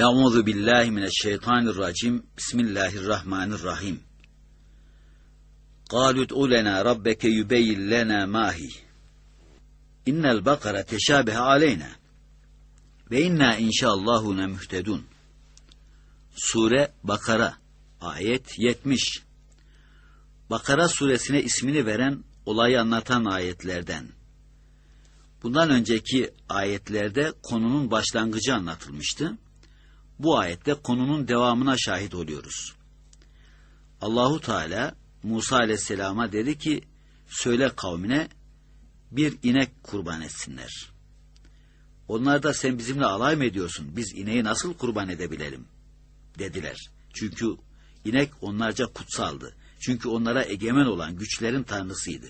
Euzu billahi mineşşeytanirracim. Bismillahirrahmanirrahim. قالوا ادع لنا ربك يبين لنا ما هي إن البقرة تشابه علينا وإنا إن شاء الله لمهتدون Sure Bakara ayet 70 Bakara suresine ismini veren olayı anlatan ayetlerden. Bundan önceki ayetlerde konunun başlangıcı anlatılmıştı. Bu ayette konunun devamına şahit oluyoruz. Allahu Teala Musa Aleyhisselam'a dedi ki söyle kavmine bir inek kurban etsinler. Onlar da sen bizimle alay mı ediyorsun? Biz ineği nasıl kurban edebilelim? Dediler. Çünkü inek onlarca kutsaldı. Çünkü onlara egemen olan güçlerin tanrısıydı.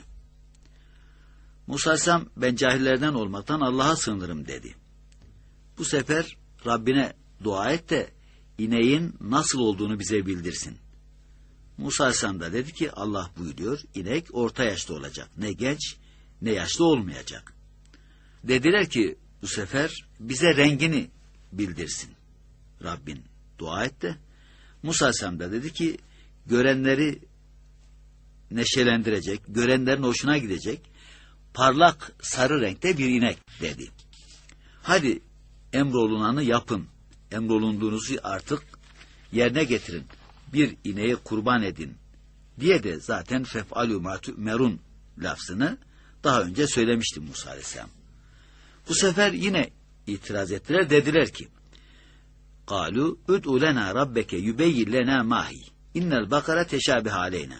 Musa Aleyhisselam ben cahillerden olmaktan Allah'a sığınırım dedi. Bu sefer Rabbine dua et de ineğin nasıl olduğunu bize bildirsin. Musa Aleyhisselam da dedi ki Allah buyuruyor inek orta yaşta olacak. Ne genç ne yaşlı olmayacak. Dediler ki bu sefer bize rengini bildirsin. Rabbin dua et de Musa Aleyhisselam da dedi ki görenleri neşelendirecek, görenlerin hoşuna gidecek parlak sarı renkte bir inek dedi. Hadi emrolunanı yapın emrolunduğunuzu artık yerine getirin. Bir ineği kurban edin diye de zaten fef'alü merun lafzını daha önce söylemiştim Musa Aleyhisselam. Bu sefer yine itiraz ettiler. Dediler ki Kalu üd'u lena rabbeke yübeyyin lena mahi innel bakara teşabih aleyna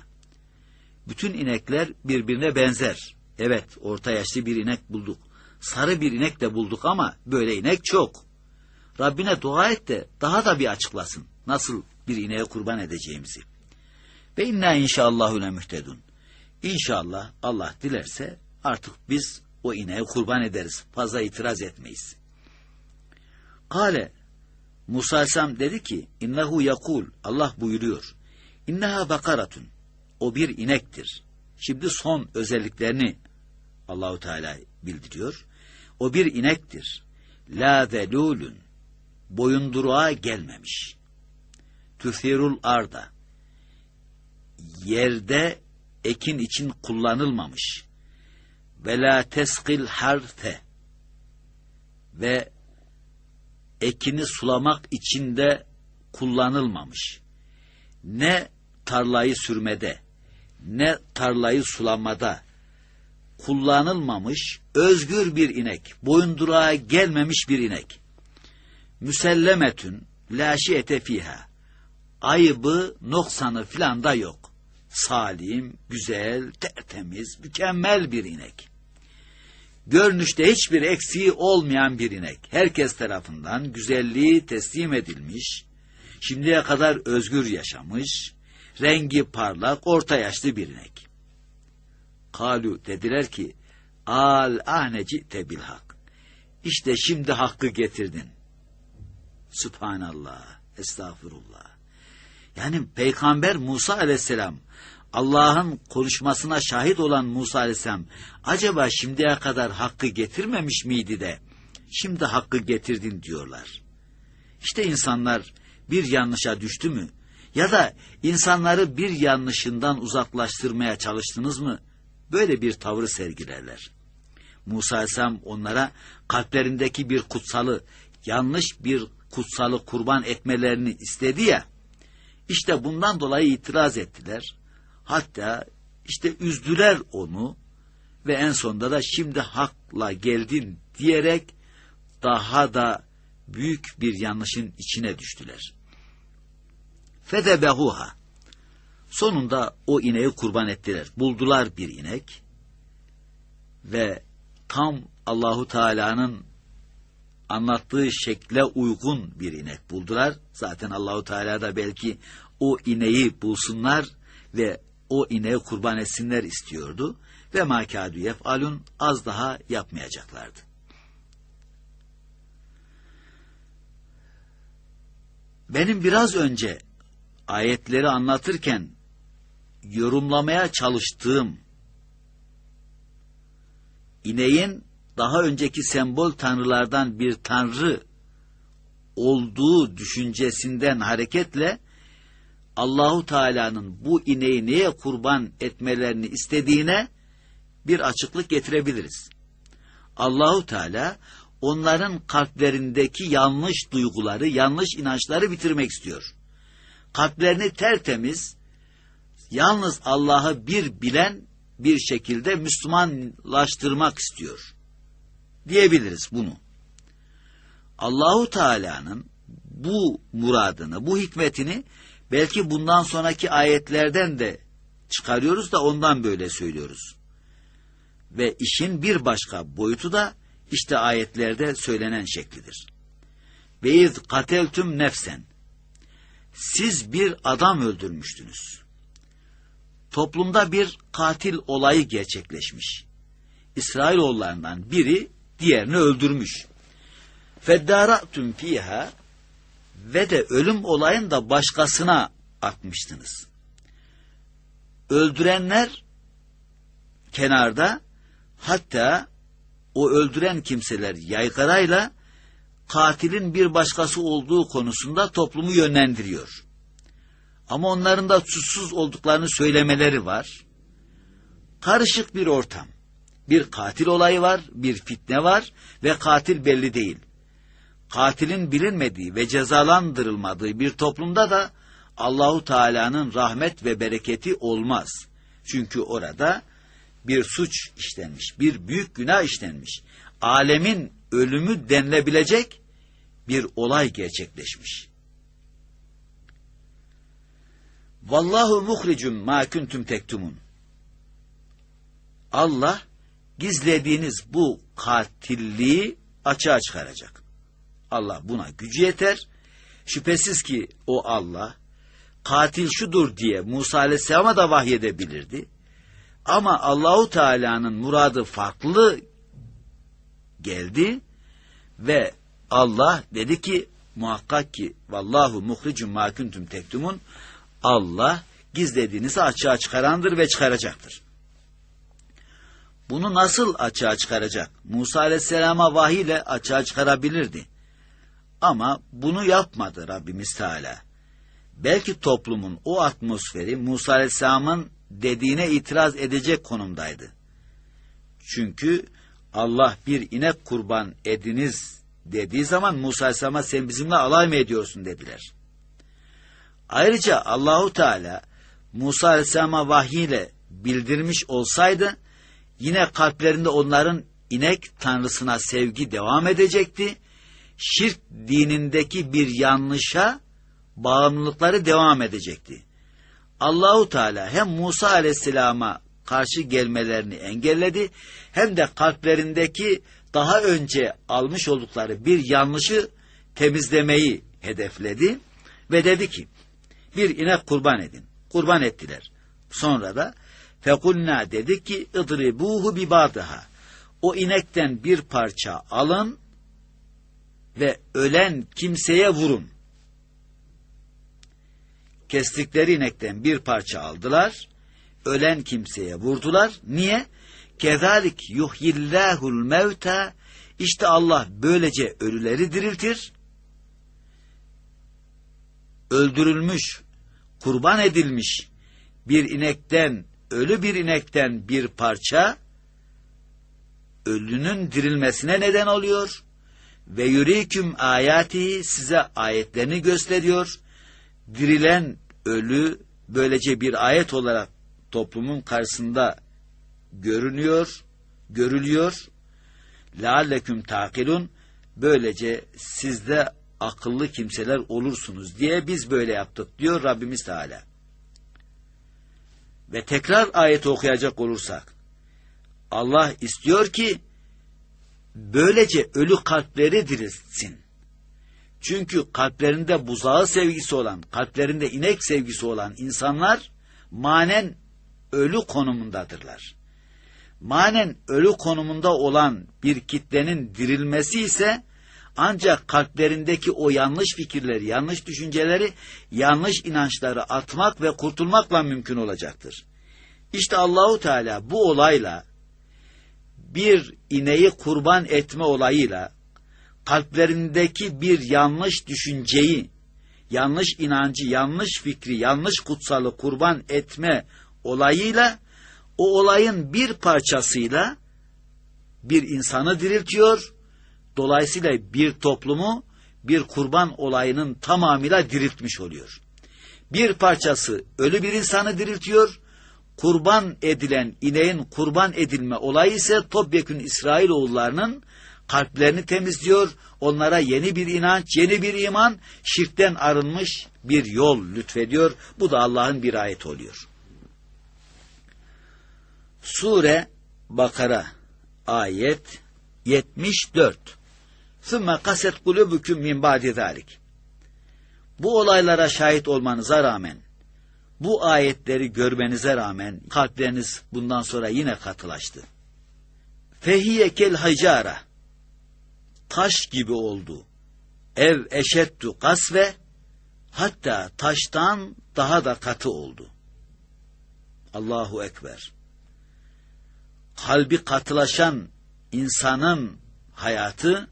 bütün inekler birbirine benzer. Evet, orta yaşlı bir inek bulduk. Sarı bir inek de bulduk ama böyle inek çok. Rabbine dua et de daha da bir açıklasın. Nasıl bir ineğe kurban edeceğimizi. Ve inna inşallahü mühtedun. İnşallah Allah dilerse artık biz o ineğe kurban ederiz. Fazla itiraz etmeyiz. Kale Musa Aleyhisselam dedi ki innehu yakul Allah buyuruyor. İnneha bakaratun. O bir inektir. Şimdi son özelliklerini Allahu Teala bildiriyor. O bir inektir. La zelulun. Boyunduruğa gelmemiş. Tüfirul arda. Yerde ekin için kullanılmamış. Ve la teskil harfe. Ve ekini sulamak için de kullanılmamış. Ne tarlayı sürmede, ne tarlayı sulamada kullanılmamış özgür bir inek, boyundurağa gelmemiş bir inek. Müsellemetün la şiyete fiha. Ayıbı, noksanı filan da yok. Salim, güzel, tertemiz, mükemmel bir inek. Görünüşte hiçbir eksiği olmayan bir inek. Herkes tarafından güzelliği teslim edilmiş, şimdiye kadar özgür yaşamış, rengi parlak, orta yaşlı bir inek. Kalu dediler ki, al ahneci tebil hak. İşte şimdi hakkı getirdin. Subhanallah, estağfurullah. Yani Peygamber Musa aleyhisselam, Allah'ın konuşmasına şahit olan Musa aleyhisselam, acaba şimdiye kadar hakkı getirmemiş miydi de, şimdi hakkı getirdin diyorlar. İşte insanlar bir yanlışa düştü mü, ya da insanları bir yanlışından uzaklaştırmaya çalıştınız mı? Böyle bir tavrı sergilerler. Musa Aleyhisselam onlara kalplerindeki bir kutsalı, yanlış bir kutsalı kurban etmelerini istedi ya, işte bundan dolayı itiraz ettiler. Hatta işte üzdüler onu ve en sonunda da şimdi hakla geldin diyerek daha da büyük bir yanlışın içine düştüler. Fedebehuha. Sonunda o ineği kurban ettiler. Buldular bir inek ve tam Allahu Teala'nın anlattığı şekle uygun bir inek buldular. Zaten Allahu Teala da belki o ineği bulsunlar ve o ineği kurban etsinler istiyordu ve makadu yef'alun az daha yapmayacaklardı. Benim biraz önce ayetleri anlatırken yorumlamaya çalıştığım ineğin daha önceki sembol tanrılardan bir tanrı olduğu düşüncesinden hareketle Allahu Teala'nın bu ineği neye kurban etmelerini istediğine bir açıklık getirebiliriz. Allahu Teala onların kalplerindeki yanlış duyguları, yanlış inançları bitirmek istiyor. Kalplerini tertemiz, yalnız Allah'ı bir bilen bir şekilde Müslümanlaştırmak istiyor. Diyebiliriz bunu. Allahu Teala'nın bu muradını, bu hikmetini belki bundan sonraki ayetlerden de çıkarıyoruz da ondan böyle söylüyoruz. Ve işin bir başka boyutu da işte ayetlerde söylenen şeklidir. Ve iz kateltüm nefsen. Siz bir adam öldürmüştünüz. Toplumda bir katil olayı gerçekleşmiş. İsrailoğullarından biri diğerini öldürmüş. Feddaratüm fiha ve de ölüm olayını da başkasına atmıştınız. Öldürenler kenarda hatta o öldüren kimseler yaygarayla katilin bir başkası olduğu konusunda toplumu yönlendiriyor. Ama onların da suçsuz olduklarını söylemeleri var. Karışık bir ortam. Bir katil olayı var, bir fitne var ve katil belli değil. Katilin bilinmediği ve cezalandırılmadığı bir toplumda da Allahu Teala'nın rahmet ve bereketi olmaz. Çünkü orada bir suç işlenmiş, bir büyük günah işlenmiş. Alemin ölümü denilebilecek bir olay gerçekleşmiş. Vallahu muhricum ma kuntum tektumun. Allah gizlediğiniz bu katilliği açığa çıkaracak. Allah buna gücü yeter. Şüphesiz ki o Allah katil şudur diye Musa Aleyhisselam'a da vahyedebilirdi. Ama Allahu Teala'nın muradı farklı geldi ve Allah dedi ki muhakkak ki vallahu muhricun ma kuntum tektumun Allah gizlediğinizi açığa çıkarandır ve çıkaracaktır. Bunu nasıl açığa çıkaracak? Musa Aleyhisselam'a vahiy ile açığa çıkarabilirdi. Ama bunu yapmadı Rabbimiz Teala. Belki toplumun o atmosferi Musa Aleyhisselam'ın dediğine itiraz edecek konumdaydı. Çünkü Allah bir inek kurban ediniz dediği zaman Musa Aleyhisselam'a sen bizimle alay mı ediyorsun dediler. Ayrıca Allahu Teala Musa Aleyhisselam'a vahiyle bildirmiş olsaydı yine kalplerinde onların inek tanrısına sevgi devam edecekti. Şirk dinindeki bir yanlışa bağımlılıkları devam edecekti. Allahu Teala hem Musa Aleyhisselam'a karşı gelmelerini engelledi hem de kalplerindeki daha önce almış oldukları bir yanlışı temizlemeyi hedefledi ve dedi ki bir inek kurban edin. Kurban ettiler. Sonra da fekulna dedi ki idribuhu bi ba'daha. O inekten bir parça alın ve ölen kimseye vurun. Kestikleri inekten bir parça aldılar, ölen kimseye vurdular. Niye? Kezalik yuhyillahul mevta. İşte Allah böylece ölüleri diriltir. Öldürülmüş, kurban edilmiş bir inekten, ölü bir inekten bir parça ölünün dirilmesine neden oluyor ve yüriküm ayati size ayetlerini gösteriyor. Dirilen ölü böylece bir ayet olarak toplumun karşısında görünüyor, görülüyor. Lealleküm takilun böylece sizde akıllı kimseler olursunuz diye biz böyle yaptık diyor Rabbimiz Teala. Ve tekrar ayeti okuyacak olursak Allah istiyor ki böylece ölü kalpleri dirilsin. Çünkü kalplerinde buzağı sevgisi olan, kalplerinde inek sevgisi olan insanlar manen ölü konumundadırlar. Manen ölü konumunda olan bir kitlenin dirilmesi ise ancak kalplerindeki o yanlış fikirleri, yanlış düşünceleri, yanlış inançları atmak ve kurtulmakla mümkün olacaktır. İşte Allahu Teala bu olayla bir ineği kurban etme olayıyla kalplerindeki bir yanlış düşünceyi, yanlış inancı, yanlış fikri, yanlış kutsalı kurban etme olayıyla o olayın bir parçasıyla bir insanı diriltiyor. Dolayısıyla bir toplumu bir kurban olayının tamamıyla diriltmiş oluyor. Bir parçası ölü bir insanı diriltiyor. Kurban edilen ineğin kurban edilme olayı ise topyekün İsrailoğullarının kalplerini temizliyor. Onlara yeni bir inanç, yeni bir iman, şirkten arınmış bir yol lütfediyor. Bu da Allah'ın bir ayet oluyor. Sure Bakara ayet 74 ثُمَّ قَسَتْ قُلُبُكُمْ مِنْ بَعْدِ ذَٰلِكِ Bu olaylara şahit olmanıza rağmen, bu ayetleri görmenize rağmen kalpleriniz bundan sonra yine katılaştı. Fehiye kel hacara taş gibi oldu. Ev eşettu kasve hatta taştan daha da katı oldu. Allahu Ekber. Kalbi katılaşan insanın hayatı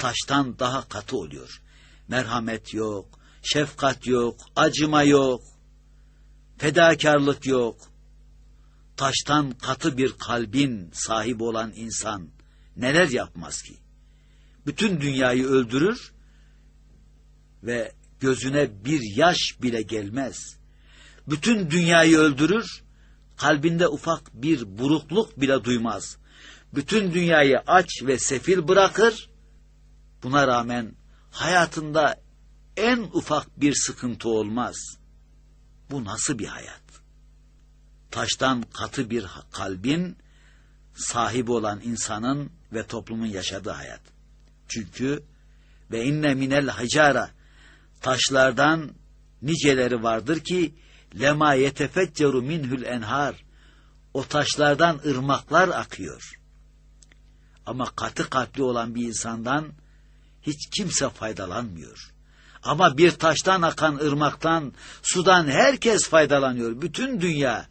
taştan daha katı oluyor. Merhamet yok, şefkat yok, acıma yok, fedakarlık yok. Taştan katı bir kalbin sahibi olan insan neler yapmaz ki? Bütün dünyayı öldürür ve gözüne bir yaş bile gelmez. Bütün dünyayı öldürür, kalbinde ufak bir burukluk bile duymaz. Bütün dünyayı aç ve sefil bırakır, Buna rağmen hayatında en ufak bir sıkıntı olmaz. Bu nasıl bir hayat? Taştan katı bir kalbin sahibi olan insanın ve toplumun yaşadığı hayat. Çünkü ve inne minel hacara taşlardan niceleri vardır ki lema yetefecceru minhül enhar o taşlardan ırmaklar akıyor. Ama katı kalpli olan bir insandan hiç kimse faydalanmıyor. Ama bir taştan akan ırmaktan, sudan herkes faydalanıyor. Bütün dünya.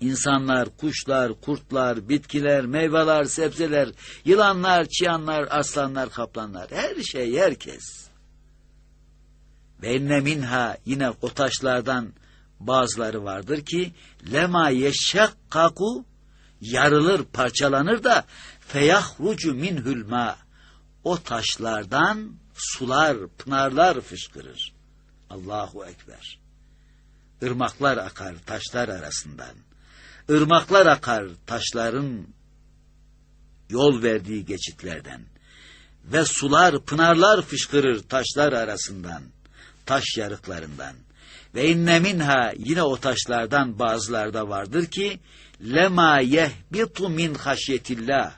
İnsanlar, kuşlar, kurtlar, bitkiler, meyveler, sebzeler, yılanlar, çıyanlar, aslanlar, kaplanlar. Her şey, herkes. Ve minha yine o taşlardan bazıları vardır ki lema yeşşekkaku yarılır, parçalanır da feyahrucu minhül ma o taşlardan sular, pınarlar fışkırır. Allahu Ekber. Irmaklar akar taşlar arasından. Irmaklar akar taşların yol verdiği geçitlerden. Ve sular, pınarlar fışkırır taşlar arasından, taş yarıklarından. Ve inne minha yine o taşlardan bazılarda vardır ki lema yehbitu min haşyetillah.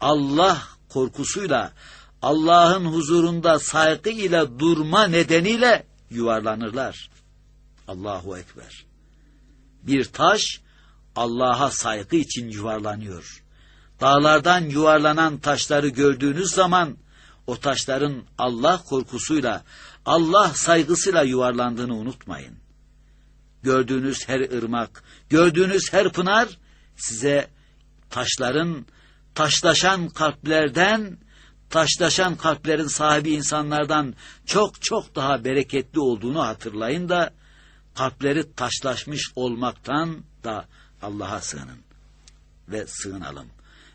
Allah korkusuyla Allah'ın huzurunda saygı ile durma nedeniyle yuvarlanırlar. Allahu Ekber. Bir taş Allah'a saygı için yuvarlanıyor. Dağlardan yuvarlanan taşları gördüğünüz zaman o taşların Allah korkusuyla, Allah saygısıyla yuvarlandığını unutmayın. Gördüğünüz her ırmak, gördüğünüz her pınar size taşların taşlaşan kalplerden, taşlaşan kalplerin sahibi insanlardan çok çok daha bereketli olduğunu hatırlayın da kalpleri taşlaşmış olmaktan da Allah'a sığının ve sığınalım.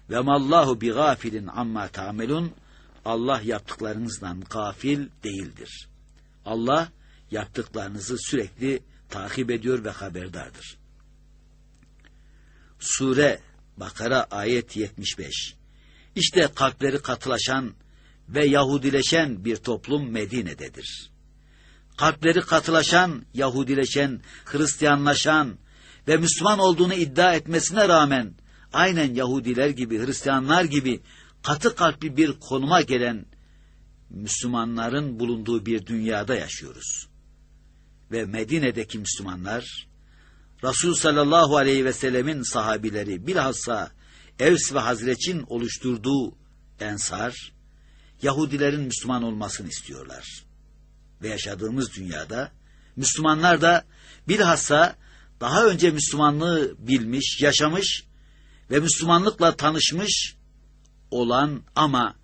Ve mallahu bi gafilin amma tamelun Allah yaptıklarınızdan gafil değildir. Allah yaptıklarınızı sürekli takip ediyor ve haberdardır. Sure Bakara ayet 75. İşte kalpleri katılaşan ve Yahudileşen bir toplum Medine'dedir. Kalpleri katılaşan, Yahudileşen, Hristiyanlaşan ve Müslüman olduğunu iddia etmesine rağmen aynen Yahudiler gibi, Hristiyanlar gibi katı kalpli bir konuma gelen Müslümanların bulunduğu bir dünyada yaşıyoruz. Ve Medine'deki Müslümanlar Resul sallallahu aleyhi ve sellemin sahabileri bilhassa Evs ve Hazreç'in oluşturduğu ensar Yahudilerin Müslüman olmasını istiyorlar. Ve yaşadığımız dünyada Müslümanlar da bilhassa daha önce Müslümanlığı bilmiş, yaşamış ve Müslümanlıkla tanışmış olan ama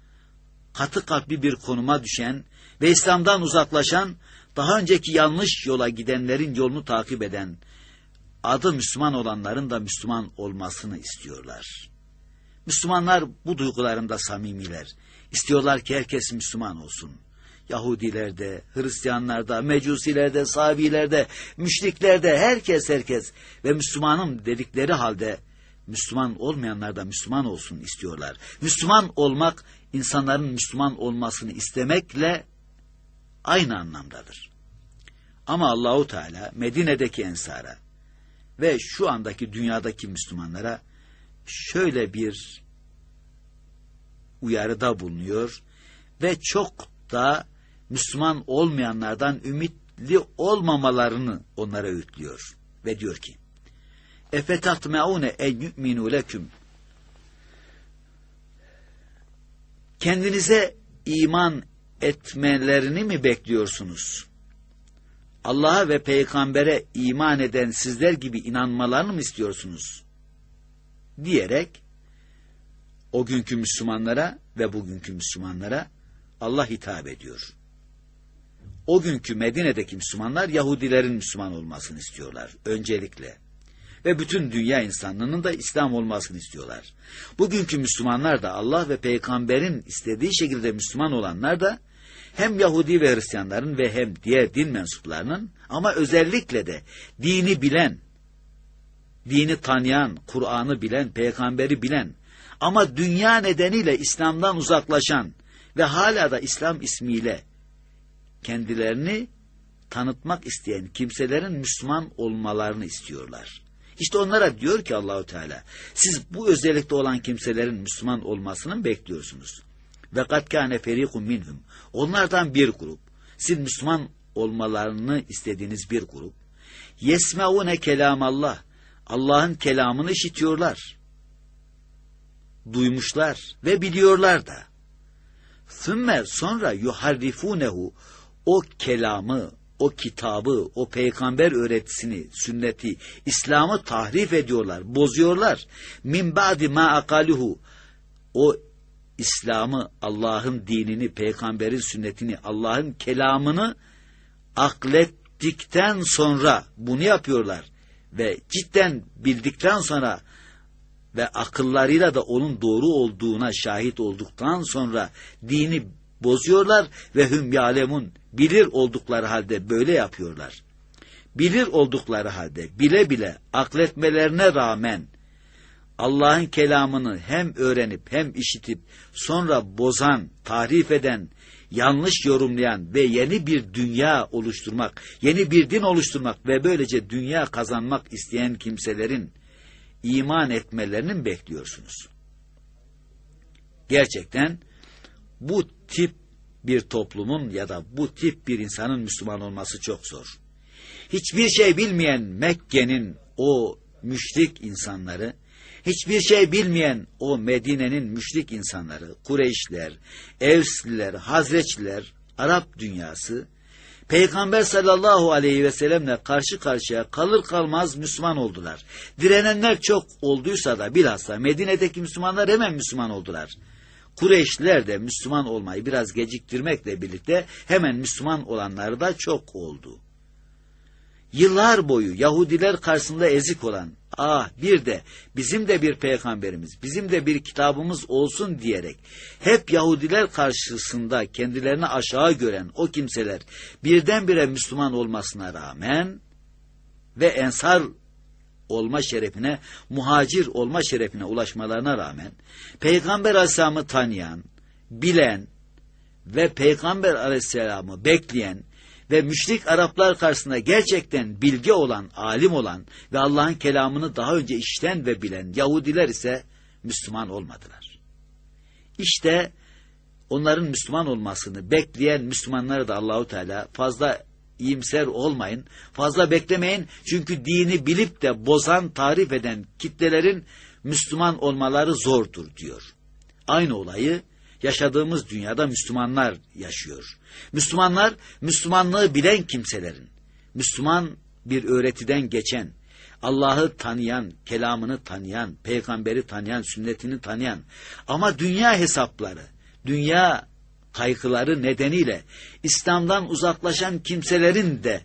katı kalpli bir konuma düşen ve İslam'dan uzaklaşan, daha önceki yanlış yola gidenlerin yolunu takip eden, adı Müslüman olanların da Müslüman olmasını istiyorlar. Müslümanlar bu duygularında samimiler. İstiyorlar ki herkes Müslüman olsun. Yahudilerde, Hristiyanlarda, Mecusilerde, Sabilerde, müşriklerde, herkes herkes ve Müslümanım dedikleri halde Müslüman olmayanlar da Müslüman olsun istiyorlar. Müslüman olmak, insanların Müslüman olmasını istemekle aynı anlamdadır. Ama Allahu Teala Medine'deki ensara ve şu andaki dünyadaki Müslümanlara şöyle bir uyarıda bulunuyor. Ve çok da Müslüman olmayanlardan ümitli olmamalarını onlara öğütlüyor. Ve diyor ki Efetatmeune en yu'minu leküm. Kendinize iman etmelerini mi bekliyorsunuz? Allah'a ve peygambere iman eden sizler gibi inanmalarını mı istiyorsunuz? Diyerek o günkü Müslümanlara ve bugünkü Müslümanlara Allah hitap ediyor. O günkü Medine'deki Müslümanlar Yahudilerin Müslüman olmasını istiyorlar öncelikle. Ve bütün dünya insanlığının da İslam olmasını istiyorlar. Bugünkü Müslümanlar da Allah ve peygamberin istediği şekilde Müslüman olanlar da hem Yahudi ve Hristiyanların ve hem diğer din mensuplarının ama özellikle de dini bilen, dini tanıyan, Kur'an'ı bilen, peygamberi bilen ama dünya nedeniyle İslam'dan uzaklaşan ve hala da İslam ismiyle kendilerini tanıtmak isteyen kimselerin Müslüman olmalarını istiyorlar. İşte onlara diyor ki Allahu Teala, siz bu özellikte olan kimselerin Müslüman olmasını bekliyorsunuz? Ve kad kâne ferîkum minhum. Onlardan bir grup, siz Müslüman olmalarını istediğiniz bir grup. Yesmeune kelamallah. Allah'ın kelamını işitiyorlar. Duymuşlar ve biliyorlar da. Sümme sonra yuharrifunehu o kelamı, o kitabı, o peygamber öğretisini, sünneti, İslam'ı tahrif ediyorlar, bozuyorlar. Min ba'di ma akaluhu o İslam'ı, Allah'ın dinini, peygamberin sünnetini, Allah'ın kelamını aklettikten sonra bunu yapıyorlar ve cidden bildikten sonra ve akıllarıyla da onun doğru olduğuna şahit olduktan sonra dini bozuyorlar ve hüm yalemun bilir oldukları halde böyle yapıyorlar. Bilir oldukları halde bile bile akletmelerine rağmen Allah'ın kelamını hem öğrenip hem işitip sonra bozan, tahrif eden, yanlış yorumlayan ve yeni bir dünya oluşturmak, yeni bir din oluşturmak ve böylece dünya kazanmak isteyen kimselerin iman etmelerini bekliyorsunuz? Gerçekten bu tip bir toplumun ya da bu tip bir insanın Müslüman olması çok zor. Hiçbir şey bilmeyen Mekke'nin o müşrik insanları, hiçbir şey bilmeyen o Medine'nin müşrik insanları, Kureyşler, Evsliler, Hazreçliler, Arap dünyası, Peygamber sallallahu aleyhi ve sellemle karşı karşıya kalır kalmaz Müslüman oldular. Direnenler çok olduysa da bilhassa Medine'deki Müslümanlar hemen Müslüman oldular. Kureyşliler de Müslüman olmayı biraz geciktirmekle birlikte hemen Müslüman olanları da çok oldu. Yıllar boyu Yahudiler karşısında ezik olan, ah bir de bizim de bir peygamberimiz, bizim de bir kitabımız olsun diyerek hep Yahudiler karşısında kendilerini aşağı gören o kimseler birdenbire Müslüman olmasına rağmen ve ensar olma şerefine, muhacir olma şerefine ulaşmalarına rağmen Peygamber Aleyhisselam'ı tanıyan, bilen ve Peygamber Aleyhisselam'ı bekleyen ve müşrik Araplar karşısında gerçekten bilgi olan, alim olan ve Allah'ın kelamını daha önce işten ve bilen Yahudiler ise Müslüman olmadılar. İşte onların Müslüman olmasını bekleyen Müslümanları da Allahu Teala fazla iyimser olmayın, fazla beklemeyin çünkü dini bilip de bozan, tarif eden kitlelerin Müslüman olmaları zordur diyor. Aynı olayı yaşadığımız dünyada Müslümanlar yaşıyor. Müslümanlar, Müslümanlığı bilen kimselerin, Müslüman bir öğretiden geçen, Allah'ı tanıyan, kelamını tanıyan, peygamberi tanıyan, sünnetini tanıyan ama dünya hesapları, dünya kaygıları nedeniyle İslam'dan uzaklaşan kimselerin de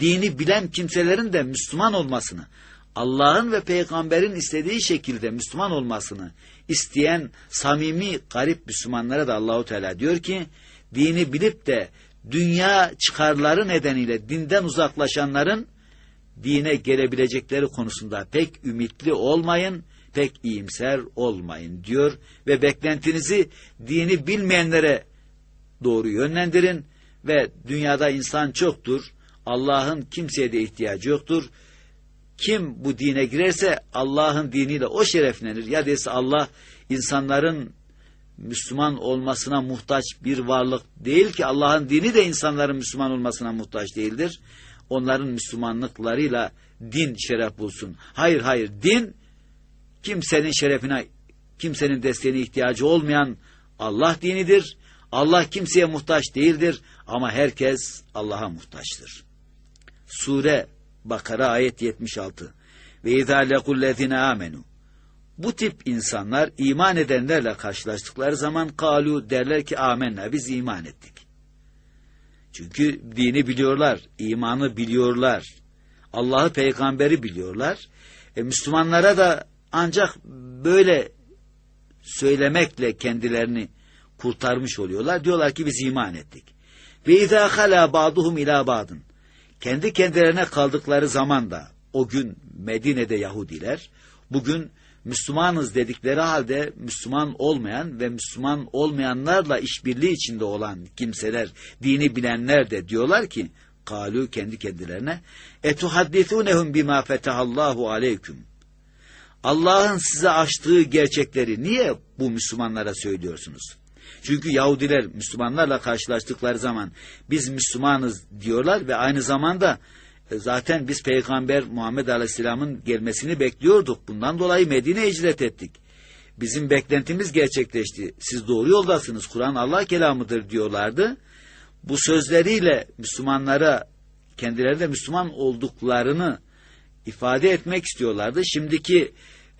dini bilen kimselerin de Müslüman olmasını, Allah'ın ve peygamberin istediği şekilde Müslüman olmasını isteyen samimi garip Müslümanlara da Allahu Teala diyor ki dini bilip de dünya çıkarları nedeniyle dinden uzaklaşanların dine gelebilecekleri konusunda pek ümitli olmayın, pek iyimser olmayın diyor ve beklentinizi dini bilmeyenlere doğru yönlendirin ve dünyada insan çoktur. Allah'ın kimseye de ihtiyacı yoktur. Kim bu dine girerse Allah'ın diniyle o şereflenir. Ya dese Allah insanların Müslüman olmasına muhtaç bir varlık değil ki Allah'ın dini de insanların Müslüman olmasına muhtaç değildir. Onların Müslümanlıklarıyla din şeref bulsun. Hayır hayır din kimsenin şerefine kimsenin desteğine ihtiyacı olmayan Allah dinidir. Allah kimseye muhtaç değildir ama herkes Allah'a muhtaçtır. Sure Bakara ayet 76 Ve izâ lekullezine amenu bu tip insanlar iman edenlerle karşılaştıkları zaman kalu derler ki amenna biz iman ettik. Çünkü dini biliyorlar, imanı biliyorlar. Allah'ı peygamberi biliyorlar. E, Müslümanlara da ancak böyle söylemekle kendilerini kurtarmış oluyorlar. Diyorlar ki biz iman ettik. Ve izâ halâ ba'duhum ilâ ba'dın. Kendi kendilerine kaldıkları zaman da o gün Medine'de Yahudiler, bugün Müslümanız dedikleri halde Müslüman olmayan ve Müslüman olmayanlarla işbirliği içinde olan kimseler, dini bilenler de diyorlar ki, kalu kendi kendilerine, etuhaddithunehum bima fetahallahu aleyküm. Allah'ın size açtığı gerçekleri niye bu Müslümanlara söylüyorsunuz? Çünkü Yahudiler Müslümanlarla karşılaştıkları zaman biz Müslümanız diyorlar ve aynı zamanda e, zaten biz Peygamber Muhammed Aleyhisselam'ın gelmesini bekliyorduk. Bundan dolayı Medine'ye hicret ettik. Bizim beklentimiz gerçekleşti. Siz doğru yoldasınız. Kur'an Allah kelamıdır diyorlardı. Bu sözleriyle Müslümanlara kendileri de Müslüman olduklarını ifade etmek istiyorlardı. Şimdiki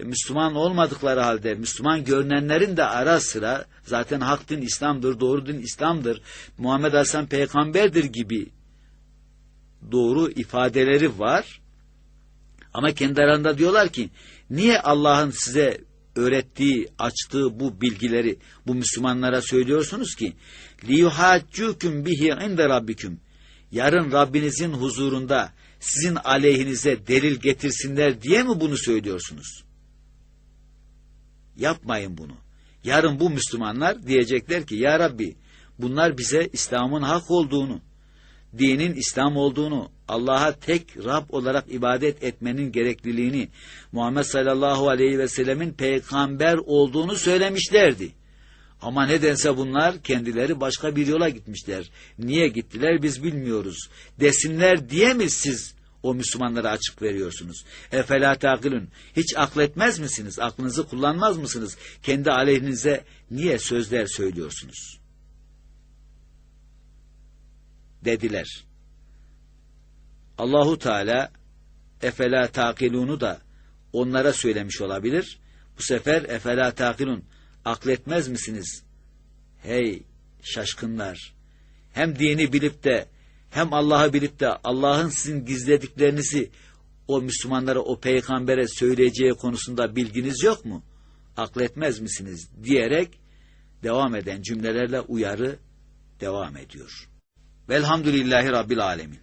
Müslüman olmadıkları halde Müslüman görünenlerin de ara sıra zaten hak din İslam'dır, doğru din İslam'dır, Muhammed Aleyhisselam peygamberdir gibi doğru ifadeleri var. Ama kendi aralarında diyorlar ki niye Allah'ın size öğrettiği, açtığı bu bilgileri bu Müslümanlara söylüyorsunuz ki liyuhaccukum bihi inde rabbikum yarın Rabbinizin huzurunda sizin aleyhinize delil getirsinler diye mi bunu söylüyorsunuz? Yapmayın bunu. Yarın bu Müslümanlar diyecekler ki ya Rabbi bunlar bize İslam'ın hak olduğunu, dinin İslam olduğunu, Allah'a tek Rab olarak ibadet etmenin gerekliliğini, Muhammed sallallahu aleyhi ve sellemin peygamber olduğunu söylemişlerdi. Ama nedense bunlar kendileri başka bir yola gitmişler. Niye gittiler biz bilmiyoruz. Desinler diye mi siz o Müslümanlara açık veriyorsunuz? Efela takilün. Hiç akletmez misiniz? Aklınızı kullanmaz mısınız? Kendi aleyhinize niye sözler söylüyorsunuz? Dediler. Allahu Teala efela takilunu da onlara söylemiş olabilir. Bu sefer efela takilun akletmez misiniz? Hey şaşkınlar! Hem dini bilip de hem Allah'ı bilip de Allah'ın sizin gizlediklerinizi o Müslümanlara, o peygambere söyleyeceği konusunda bilginiz yok mu? Akletmez misiniz? diyerek devam eden cümlelerle uyarı devam ediyor. Velhamdülillahi Rabbil Alemin.